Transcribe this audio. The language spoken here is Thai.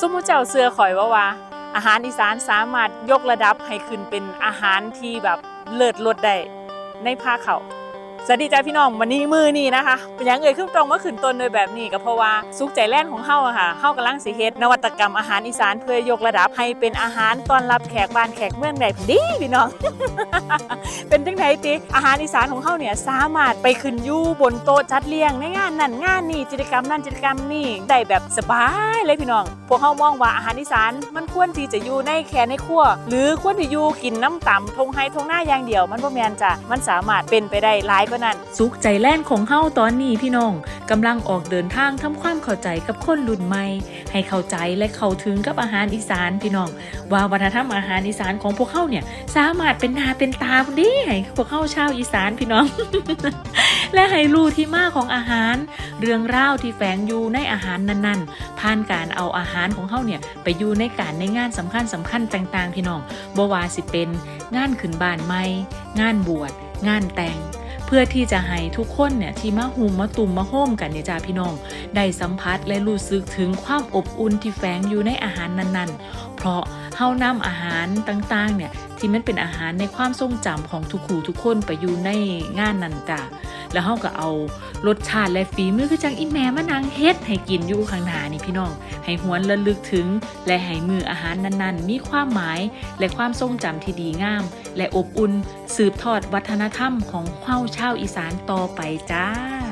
สมมุติเจ้าเสือข่อยว่าว่า อาหารอีสานสามารถยกระดับให้ขึ้นเป็นอาหารที่แบบเลิศรสได้ในภาคเขา สวัสดีจ้าพี่น้องวันนี้มือนี่นะคะเป็นยังเอ่ยขึ้นตรงมาขึ้นต้นโดยแบบนี้ก็เพราะว่าสุขใจแล่นของเฮาอะค่ะเฮากำลังสิเฮ็ดนวัตกรรมอาหารอีสานเพื่อยกระดับให้เป็นอาหารต้อนรับแขกบ้านแขกเมืองได้พอดีพี่น้อง เป็นจังไดติอาหารอีสานของเฮาเนี่ยสามารถไปขึ้นยู่บนโต๊ะจัดเลี้ยงในงานนั่นงานนี่กิจกรรมนั่นกิจกรรมนี่ได้แบบสบายเลยพี่น้องพวกเฮามองว่าอาหารอีสานมันควรที่จะอยู่ในแค่ในครัว หรือควรที่อยู่กินน้ำต่ำทงไฮทงหน้าอย่างเดียว มันบ่แม่นจ้ะมันสามารถเป็นไปได้หลายกว่านั้น สุขใจแล่นของเฮาตอนนี้พี่น้องกำลังออกเดินทางทำความเข้าใจกับคนรุ่นใหม่ ให้เข้าใจและเข้าถึงกับอาหารอีสานพี่น้อง ว่าวัฒนธรรมอาหารอีสานของพวกเขาเนี่ยสามารถเป็นนาเป็นตาดีให้พวกเขาชาวอีสานพี่น้อง และให้รู้ที่มาของอาหาร เรื่องราวที่แฝงอยู่ในอาหารนั้นๆ ผ่านการเอาอาหารของเขาเนี่ยไปอยู่ในการในงานสำคัญสำคัญต่างๆ พี่น้องบ่ว่าสิเป็นงานขึ้นบ้านใหม่งานบวชงานแต่ง พื่อที่จะให้ทุกคนเนี่ยที่มาหุมมาตุ่มมาโฮมกันเนี่ยจ้าพี่น้อง ได้สัมผัสและรู้สึกถึงความอบอุ่นที่แฝงอยู่ในอาหารนั้นๆ เพราะเฮานำอาหารต่างๆเนี่ยที่มันเป็นอาหารในความทรงจำของทุกคู่ทุกคนไปอยู่ในงานนั้นจ้ะแล้วเฮาก็เอารสชาติและฝีมือคือจังอีแม่มานางเฮ็ดให้กินอยู่ข้างหน้านี่พี่น้อง ให้หวนระลึกถึง และให้มืออาหารนั้นๆ มีความหมาย และความทรงจำที่ดีงาม และอบอุ่น สืบทอดวัฒนธรรมของเฮาชาวอีสานต่อไปจ้า